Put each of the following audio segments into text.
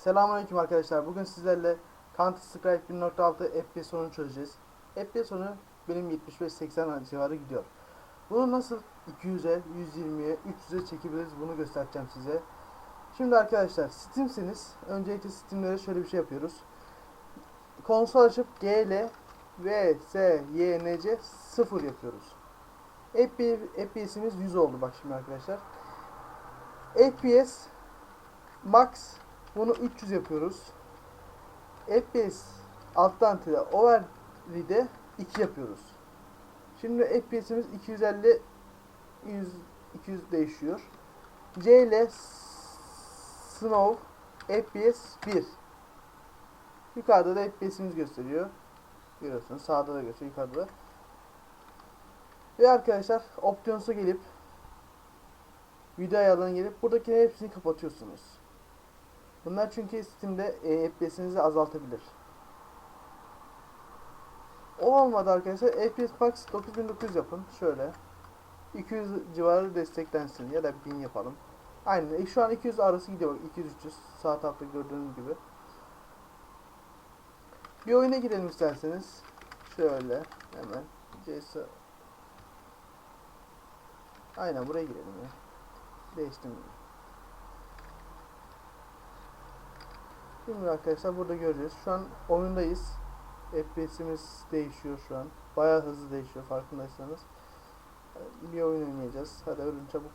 Selamünaleyküm arkadaşlar. Bugün sizlerle Counter Strike 1.6 FPS sorunu çözeceğiz. FPS sorunu benim 75-80 civarı gidiyor. Bunu nasıl 200'e, 120'ye, 300'e çekebiliriz bunu göstereceğim size. Şimdi arkadaşlar Steam'siniz. Öncelikle Steam'lere şöyle bir şey yapıyoruz. Konsol açıp G ile V, S, Y, N, C 0 yapıyoruz. FPS'imiz 100 oldu bak şimdi arkadaşlar. FPS Max bunu 300 yapıyoruz. FPS alttan tire overread'e 2 yapıyoruz. Şimdi FPS'imiz 250 100 200 değişiyor. C ile Snow FPS 1. Yukarıda da FPS'imiz gösteriyor. Görüyorsunuz sağda da gösteriyor yukarıda da. Ve arkadaşlar Options'a gelip video ayarlarına gelip buradakilerin hepsini kapatıyorsunuz. Bunlar çünkü Steam'de e, FPS'inizi azaltabilir. O olmadı arkadaşlar. FPS Max 9900 yapın. Şöyle. 200 civarı desteklensin ya da 1000 yapalım. Aynen. E, Şu an 200 arası gidiyor. 200-300 sağ tarafta gördüğünüz gibi. Bir oyuna girelim isterseniz. Şöyle hemen. CS Aynen buraya girelim ya. Değiştim. Şimdi arkadaşlar burada göreceğiz. Şu an oyundayız. FPS'imiz değişiyor şu an. Bayağı hızlı değişiyor farkındaysanız. Bir oyun oynayacağız. Hadi ölün çabuk.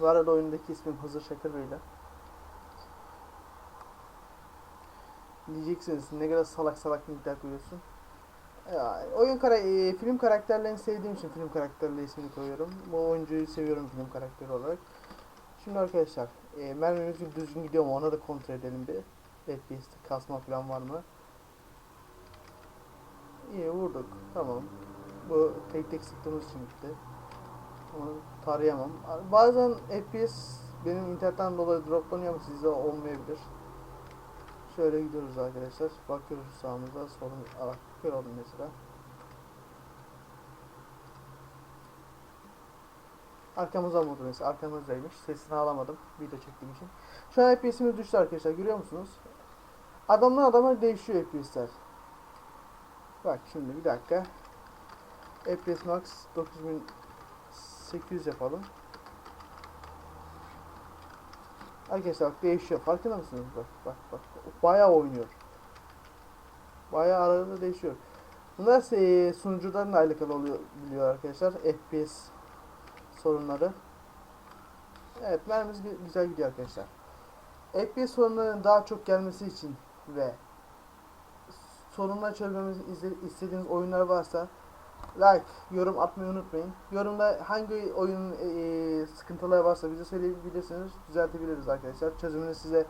Bu arada oyundaki ismim Hızır Şakır Bey'le. Diyeceksiniz ne kadar salak salak nickler koyuyorsun. Ya, oyun kara e, film karakterlerini sevdiğim için film karakterleri ismini koyuyorum. Bu oyuncuyu seviyorum film karakteri olarak. Şimdi arkadaşlar e, mermimiz düzgün gidiyor mu ona da kontrol edelim bir. FPS'te kasma falan var mı? İyi vurduk. Tamam. Bu tek tek sıktığımız için gitti. Onu tarayamam. Bazen FPS benim internetten dolayı droplanıyor ama sizde olmayabilir. Şöyle gidiyoruz arkadaşlar. Bakıyoruz sağımıza solun bak göralım mesela. Arkamızdan vurdu mesela. Arkamızdaymış. Sesini alamadım. Video çektiğim için. Şu an FPS'imiz düştü arkadaşlar. Görüyor musunuz? Adamdan adama değişiyor FPS'ler. Bak şimdi bir dakika. FPS Max 9800 yapalım. Arkadaşlar bak değişiyor. Farkında mısınız? Bak bak bak. Bayağı oynuyor. Bayağı arada değişiyor. Bunlar e, sunucudan alakalı oluyor biliyor arkadaşlar. FPS sorunları. Evet mermimiz güzel gidiyor arkadaşlar. FPS sorunlarının daha çok gelmesi için ve sorunları çözmemizi istediğiniz oyunlar varsa like, yorum atmayı unutmayın. Yorumda hangi oyunun e, sıkıntıları varsa bize söyleyebilirsiniz. Düzeltebiliriz arkadaşlar. Çözümünü size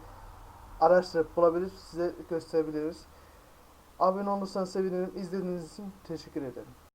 araştırıp bulabilir, size gösterebiliriz. Abone olursanız sevinirim. İzlediğiniz için teşekkür ederim.